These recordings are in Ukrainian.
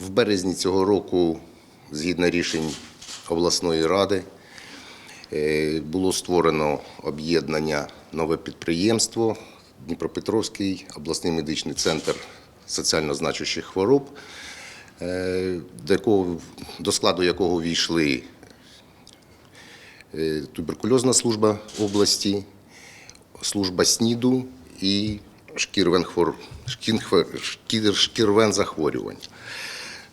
В березні цього року, згідно рішень обласної ради, е, було створено об'єднання нове підприємство Дніпропетровський обласний медичний центр соціально значущих хвороб, е, до, складу якого війшли е, туберкульозна служба області, служба СНІДу і шкірвен захворювань.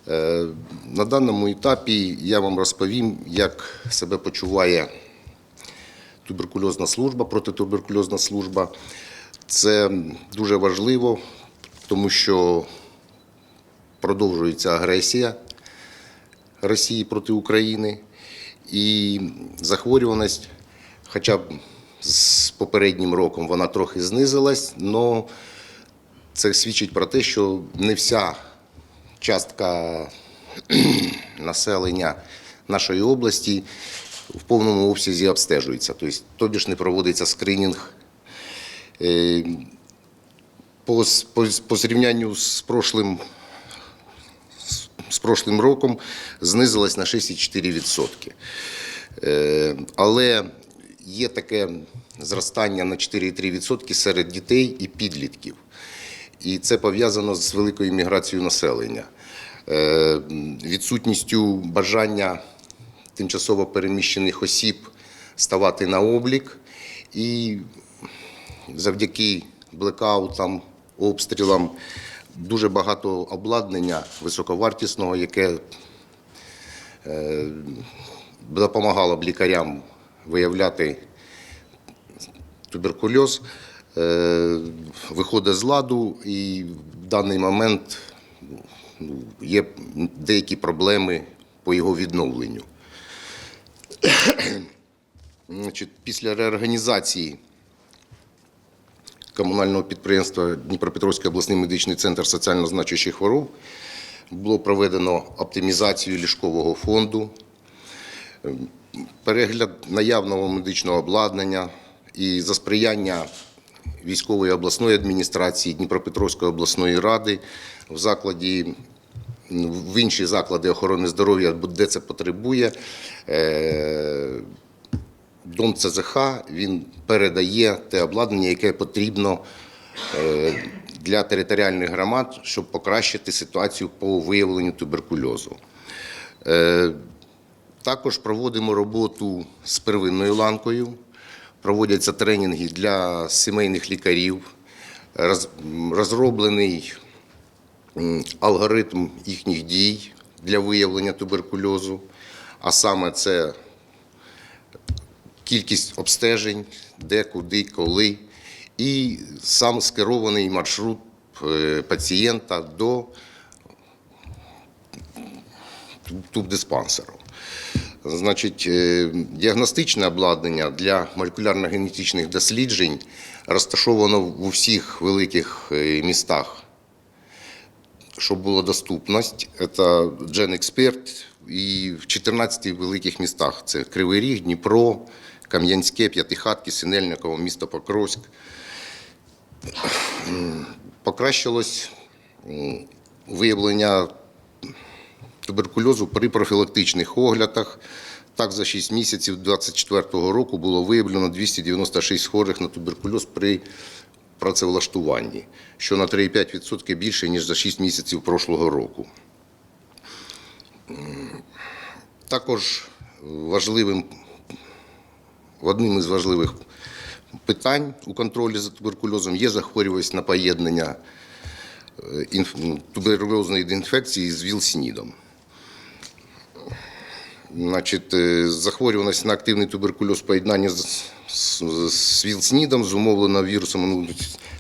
Е, На даному етапі я вам розповім, як себе почуває туберкульозна служба, протитуберкульозна служба. Це дуже важливо, тому що продовжується агресія Росії проти України і захворюваність, хоча б з попереднім роком вона трохи знизилась, але це свідчить про те, що не вся частка населення нашої області в повному обсязі обстежується. Тобто, тобі ж не проводиться скринінг. Е, По, по, по зрівнянню з прошлим, з- прошлим роком знизилась на 6,4%. Е, Але є таке зростання на 4,3% серед дітей і підлітків. І це пов'язано з великою міграцією населення, Е, відсутністю бажання тимчасово переміщених осіб ставати на облік. І завдяки блекаутам, обстрілам дуже багато обладнання високовартісного, яке е, допомагало б лікарям виявляти туберкульоз, виходить з ладу, і в даний момент ну, є деякі проблеми по його відновленню. Значить, після реорганізації комунального підприємства Дніпропетровський обласний медичний центр соціально значущих хвороб було проведено оптимізацію ліжкового фонду, перегляд наявного медичного обладнання і за сприяння військової обласної адміністрації Дніпропетровської обласної ради в закладі. В інші заклади охорони здоров'я, де це потребує, е, Дом ЦЗХ він передає те обладнання, яке потрібно е, для територіальних громад, щоб покращити ситуацію по виявленню туберкульозу. Е, Також проводимо роботу з первинною ланкою, проводяться тренінги для сімейних лікарів, розроблений алгоритм їхніх дій для виявлення туберкульозу, а саме це кількість обстежень, де, куди, коли, і сам скерований маршрут е, пацієнта до тубдиспансеру. Значить, е, діагностичне обладнання для молекулярно-генетичних досліджень розташовано в усіх великих е, містах щоб була доступність. Це Gen-Expert і в 14 великих містах. Це Кривий Ріг, Дніпро, Кам'янське, П'ятихатки, Синельниково, місто Покровськ. Покращилось виявлення туберкульозу при профілактичних оглядах. Так, за 6 місяців 2024 року було виявлено 296 хворих на туберкульоз при працевлаштуванні, що на 3,5% більше, ніж за 6 місяців прошлого року. Також важливим, одним із важливих питань у контролі за туберкульозом є захворюваність на поєднання е, ну, туберкульозної інфекції з ВІЛ-СНІДом. Значить, е, захворюваність на активний туберкульоз поєднання з, з, з ВІЛ-СНІДом зумовлено вірусом ну,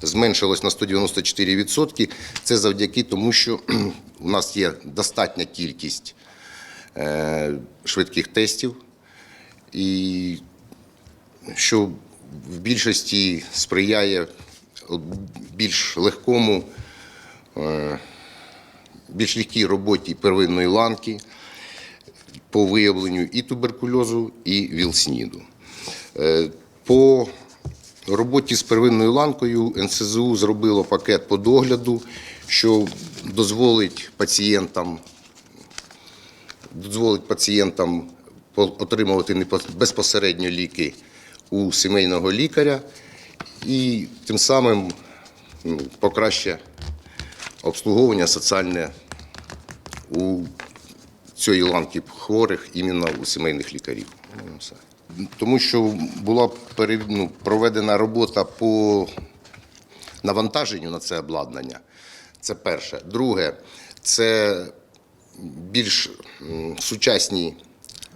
зменшилось на 194%. Це завдяки тому, що у нас є достатня кількість е, швидких тестів, і що в більшості сприяє більш легкому, е, більш легкій роботі первинної ланки по виявленню і туберкульозу, і ВІЛ-СНІДу. Е, По роботі з первинною ланкою НСЗУ зробило пакет по догляду, що дозволить пацієнтам дозволить пацієнтам отримувати безпосередньо ліки у сімейного лікаря і тим самим ну, покращить обслуговування соціальне у цієї ланки хворих іменно у сімейних лікарів. Ну. Тому що була ну, проведена робота по навантаженню на це обладнання. Це перше. Друге, це більш сучасні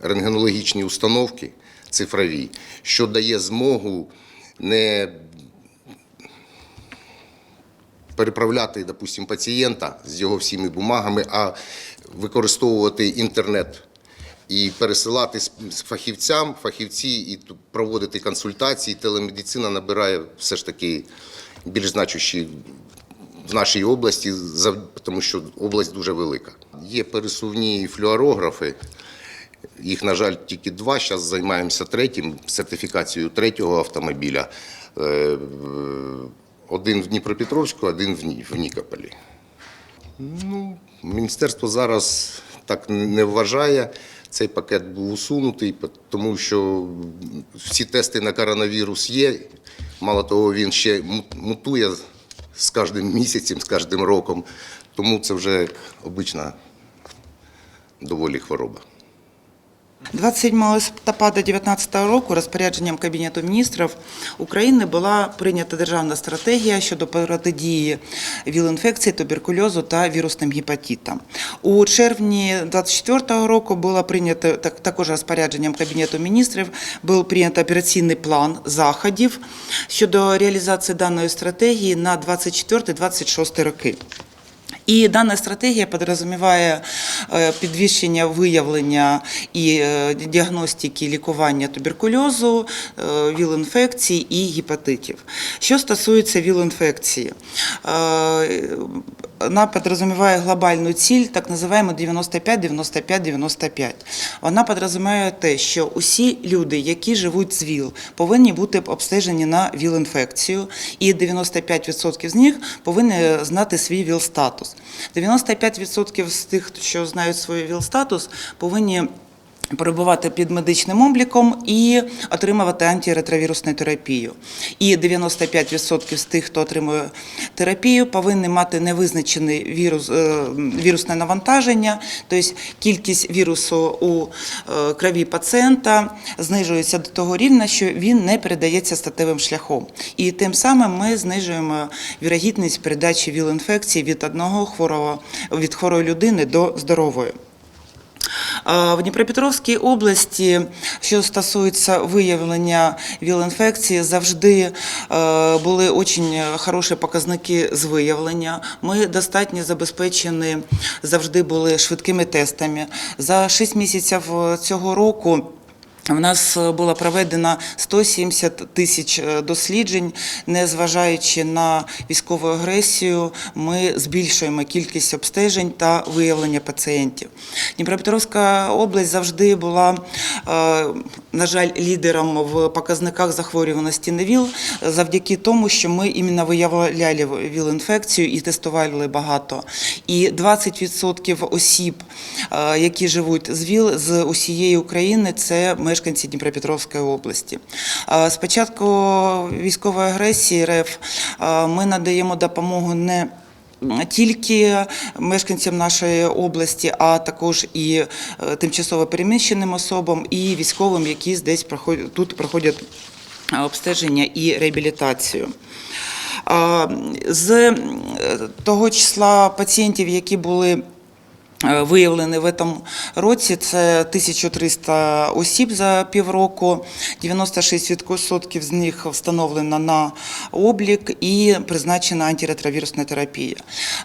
рентгенологічні установки цифрові, що дає змогу не переправляти, допустим, пацієнта з його всіми бумагами, а використовувати інтернет і пересилати фахівцям, фахівці і проводити консультації. Телемедицина набирає все ж таки більш значущі в нашій області, тому що область дуже велика. Є пересувні флюорографи. Їх, на жаль, тільки два. Зараз займаємося третім, сертифікацією третього автомобіля. Один в Дніпропетровську, один в Ні- в Нікополі. Ну, міністерство зараз так не вважає. Цей пакет був усунутий, тому що всі тести на коронавірус є. Мало того, він ще мутує з кожним місяцем, з кожним роком. Тому це вже як обична доволі хвороба. 27 листопада 2019 року розпорядженням Кабінету міністрів України була прийнята державна стратегія щодо протидії віл-інфекції, туберкульозу та вірусним гепатитам. У червні 2024 року було прийнято так- також розпорядженням Кабінету міністрів був прийнято операційний план заходів щодо реалізації даної стратегії на 24-26 роки. І дана стратегія підрозуміває е, підвищення виявлення і е, діагностики лікування туберкульозу, е, віл-інфекцій і гепатитів. Що стосується віл-інфекції, вона підрозуміває глобальну ціль, так називаємо 95-95-95. Вона підрозуміває те, що усі люди, які живуть з ВІЛ, повинні бути обстежені на ВІЛ-інфекцію, і 95% з них повинні знати свій ВІЛ-статус. 95% з тих, що знають свій ВІЛ-статус, повинні перебувати під медичним обліком і отримувати антиретровірусну терапію. І 95% з тих, хто отримує терапію, повинні мати невизначений вірус, е, вірусне навантаження, тобто кількість вірусу у е, крові пацієнта знижується до того рівня, що він не передається статевим шляхом. І тим самим ми знижуємо вірогідність передачі віл-інфекції від одного хворого від хворої людини до здорової. В Дніпропетровській області, що стосується виявлення віл-інфекції, завжди е, були дуже хороші показники з виявлення. Ми достатньо забезпечені завжди були швидкими тестами. За 6 місяців цього року. В нас було проведено 170 тисяч е, досліджень, незважаючи на військову агресію, ми збільшуємо кількість обстежень та виявлення пацієнтів. Дніпропетровська область завжди була, е, на жаль, лідером в показниках захворюваності на ВІЛ завдяки тому, що ми іменно виявляли ВІЛ-інфекцію і тестували багато. І 20% осіб, е, які живуть з ВІЛ з усієї України, це мешканці Дніпропетровської області. Е, З початку військової агресії РФ е, ми надаємо допомогу не тільки мешканцям нашої області, а також і е, тимчасово переміщеним особам, і військовим, які десь проходять тут проходять е, обстеження і реабілітацію. З е, того числа пацієнтів, які були виявлені в цьому році, це 1300 осіб за півроку, 96% з них встановлено на облік і призначена антиретровірусна терапія.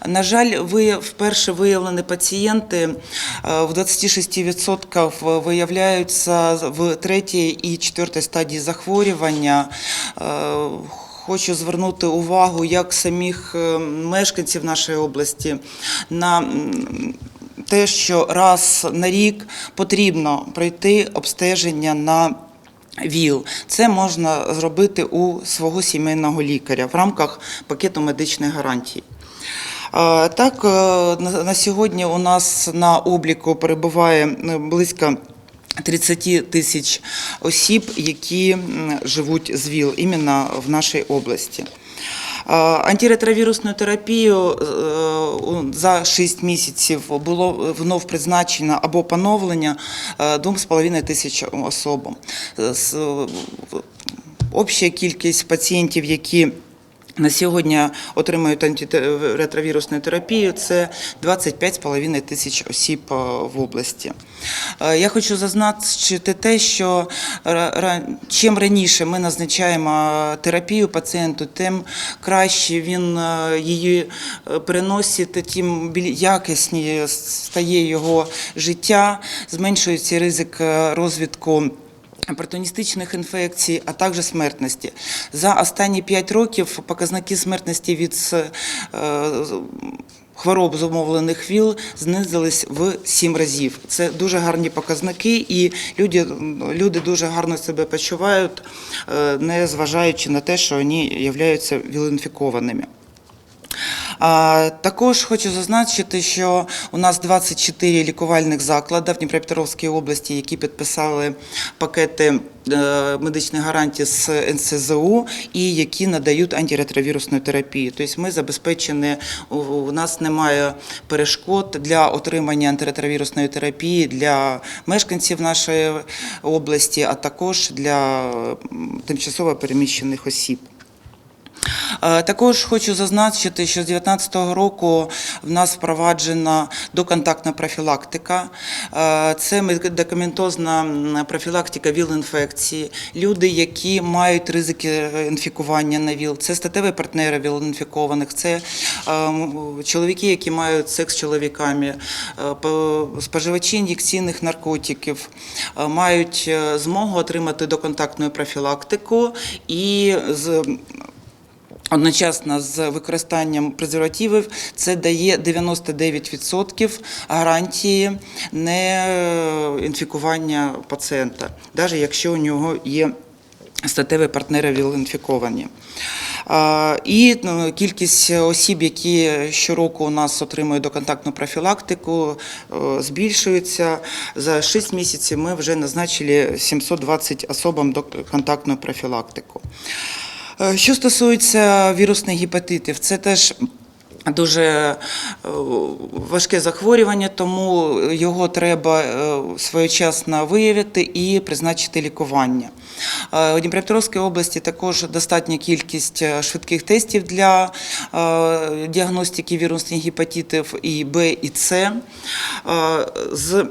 На жаль, ви вперше виявлені пацієнти е, в 26% виявляються в третій і четвертій стадії захворювання. Е, Хочу звернути увагу як самих е, мешканців нашої області на те, що раз на рік потрібно пройти обстеження на ВІЛ. Це можна зробити у свого сімейного лікаря в рамках пакету медичних гарантій. Так, е, на сьогодні у нас на обліку перебуває е, близько 30 тисяч осіб, які живуть з ВІЛ іменно в нашій області. Антиретровірусну терапію е, за 6 місяців було внов призначено або поновлення е, 2,5 тисяч особам. Е, Обща кількість пацієнтів, які на сьогодні отримують антиретровірусну терапію. Це 25,5 тисяч осіб е, в області. Е, Я хочу зазначити те, що чим раніше ми назначаємо терапію пацієнту, тим краще він е, її переносить, тим якісніше стає його життя, зменшується ризик розвитку. Опортуністичних інфекцій, а також смертності. За останні 5 років показники смертності від е, хвороб зумовлених ВІЛ знизились в 7 разів. Це дуже гарні показники, і люди, люди дуже гарно себе почувають, е, не зважаючи на те, що вони являються ВІЛ-інфікованими. Також хочу зазначити, що у нас 24 лікувальних заклади в Дніпропетровській області, які підписали пакети е, медичних гарантій з НСЗУ і які надають антиретровірусну терапію. Тобто ми забезпечені, у нас немає перешкод для отримання антиретровірусної терапії для мешканців нашої області, а також для тимчасово переміщених осіб. Е, Також хочу зазначити, що з 2019 року в нас впроваджена доконтактна профілактика. Е, Це медикаментозна профілактика ВІЛ-інфекції. Люди, які мають ризики е, інфікування на ВІЛ, це статеві партнери ВІЛ-інфікованих, це чоловіки, які мають секс з чоловіками, споживачі ін'єкційних наркотиків, мають змогу отримати доконтактну профілактику і з Одночасно з використанням презервативів це дає 99% гарантії неінфікування пацієнта, навіть якщо у нього є статеві партнери ВІЛ-інфіковані. І ну, кількість осіб, які щороку у нас отримують доконтактну профілактику, е, збільшується. За 6 місяців ми вже назначили 720 особам доконтактну профілактику. Е, Що стосується вірусних гепатитів, це теж дуже е, важке захворювання, тому його треба е, своєчасно виявити і призначити лікування. У Дніпропетровській області також достатня кількість швидких тестів для діагностики вірусних гепатитів і Б і С. З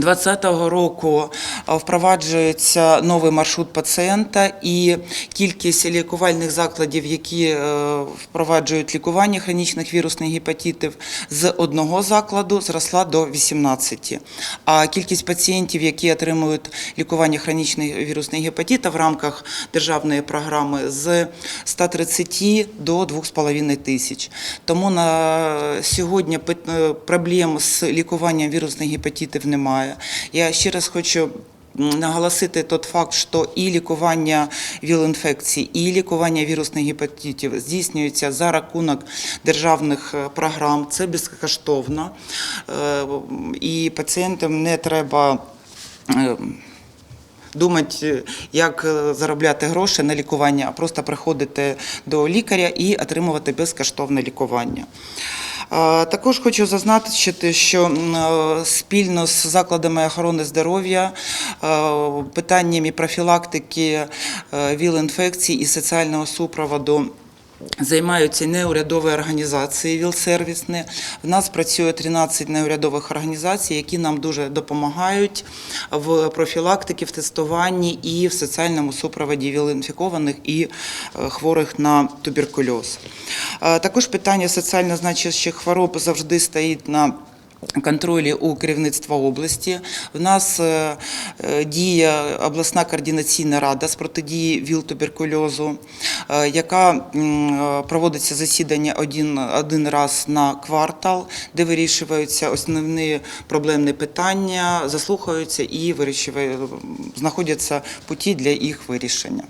2020 року е, впроваджується новий маршрут пацієнта, і кількість лікувальних закладів, які е, впроваджують лікування хронічних вірусних гепатитів, з одного закладу зросла до 18. А кількість пацієнтів, які отримують лікування хронічних вірусних гепатитів в рамках державної програми, з 130 до 2,5 тисяч. Тому на сьогодні е, проблем з лікуванням вірусних гепатитів немає. Я ще раз хочу наголосити тот факт, що і лікування ВІЛ-інфекцій, і лікування вірусних гепатитів здійснюється за рахунок державних е, програм. Це безкоштовно. Е, І пацієнтам не треба. е, Думати, як заробляти гроші на лікування, а просто приходити до лікаря і отримувати безкоштовне лікування. Також хочу зазначити, що е, спільно з закладами охорони здоров'я е, питаннями профілактики е, ВІЛ-інфекцій і соціального супроводу Займаються неурядові організації ВІЛ-сервісні. В нас працює 13 неурядових організацій, які нам дуже допомагають в профілактиці, в тестуванні і в соціальному супроводі ВІЛ-інфікованих і е, хворих на туберкульоз. Е, Також питання соціально значущих хвороб завжди стоїть на контролі у керівництва області. В нас е, е, діє обласна координаційна рада з протидії ВІЛ-туберкульозу, е, яка проводиться засідання один, один раз на квартал, де вирішуються основні проблемні питання, заслухаються і вирішує- знаходяться путі для їх вирішення.